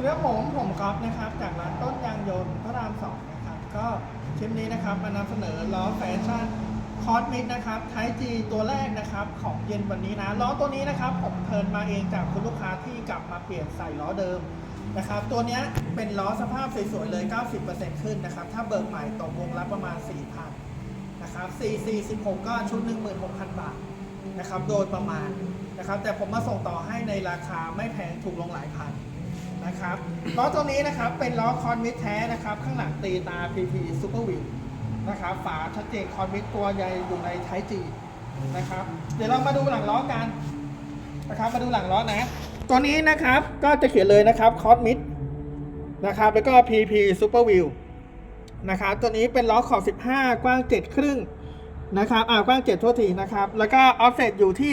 สวัสดีครับผมผมก๊อฟนะครับจากร้านต้นยางยนต์พระรามสองนะครับก็คลิปนี้นะครับมานำเสนอล้อแฟชั่นคอสมิกนะครับไทจีตัวแรกนะครับของเย็นวันนี้นะล้อตัวนี้นะครับผมเทิร์นมาเองจากคุณลูกค้าที่กลับมาเปลี่ยนใส่ล้อเดิมนะครับตัวนี้เป็นล้อสภาพสวยๆเลย 90%ขึ้นนะครับถ้าเบิกใหม่ตกวงละประมาณ 4,000นะครับ4 4 16ก็ชุด 16,000 บาทนะครับโดยประมาณนะครับแต่ผมมาส่งต่อให้ในราคาไม่แพงถูกลงหลายพัน นะครับล้อตัวนี้นะครับเป็นล้อคอนมิดแท้นะครับ ข้างหลังตีตา PP Super w h e e l นะครับฝาชัดเจนคอนมิดตัวใหญ่อยู่ในไทจีนะครับ เดี๋ยวเรามาดูหลังล้อกันนะครับมาดูหลังล้อนะ ตัวนี้นะครับก็จะเขียนเลยนะครับคอสมิดนะครับแล้วก็ PP Super w h e e l นะครับตัวนี้เป็นล้อขอบ 15 กว้าง 7 ครึ่งนะครับอ่ากว้าง 7 ทั่วทีนะครับ แล้วก็ออฟเซตอยู่ที่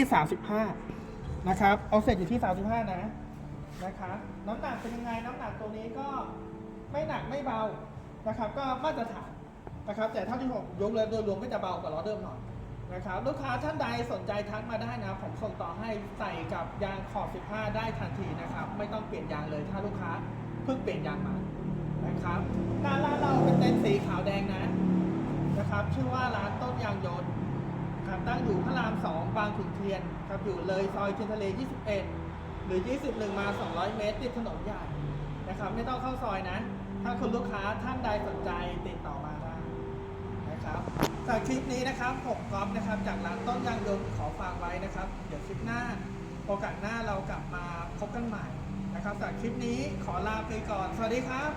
35 นะครับออฟเซตอยู่ที่ 35 นะ นะครับน้ำหนักเป็นยังไงน้ำหนักตัวนี้ก็ไม่หนักไม่เบานะครับ ก็มาตรฐานนะครับ แต่เท่าที่ผมยกเลยโดยรวมก็จะเบากว่าล้อเดิมหน่อยนะครับลูกค้าท่านใดสนใจทักมาได้นะผมส่งต่อให้ใส่กับยางขอบ 15 ได้ทันทีนะครับ ไม่ต้องเปลี่ยนยางเลยถ้าลูกค้าเพิ่งเปลี่ยนยางมานะครับหน้าร้านเราเป็นเต็นท์สีขาวแดงนะนะครับ ชื่อว่าร้านต้นยางยนต์ครับตั้งอยู่พระราม 2 บางขุนเทียนครับอยู่เลยซอยเทียนทะเล 21 หรือ 21 มา 200 เมตร ติดถนนใหญ่นะครับ ไม่ต้องเข้าซอยนะ ถ้าคุณลูกค้าท่านใดสนใจติดต่อมาได้นะครับจากคลิปนี้นะครับผมก๊อฟนะครับ จากร้านต้นยางยนต์ขอฝากไว้นะครับ เดี๋ยวคลิปหน้าโอกาสหน้าเรากลับมาพบกันใหม่นะครับจากคลิปนี้ขอลาไปก่อน สวัสดีครับ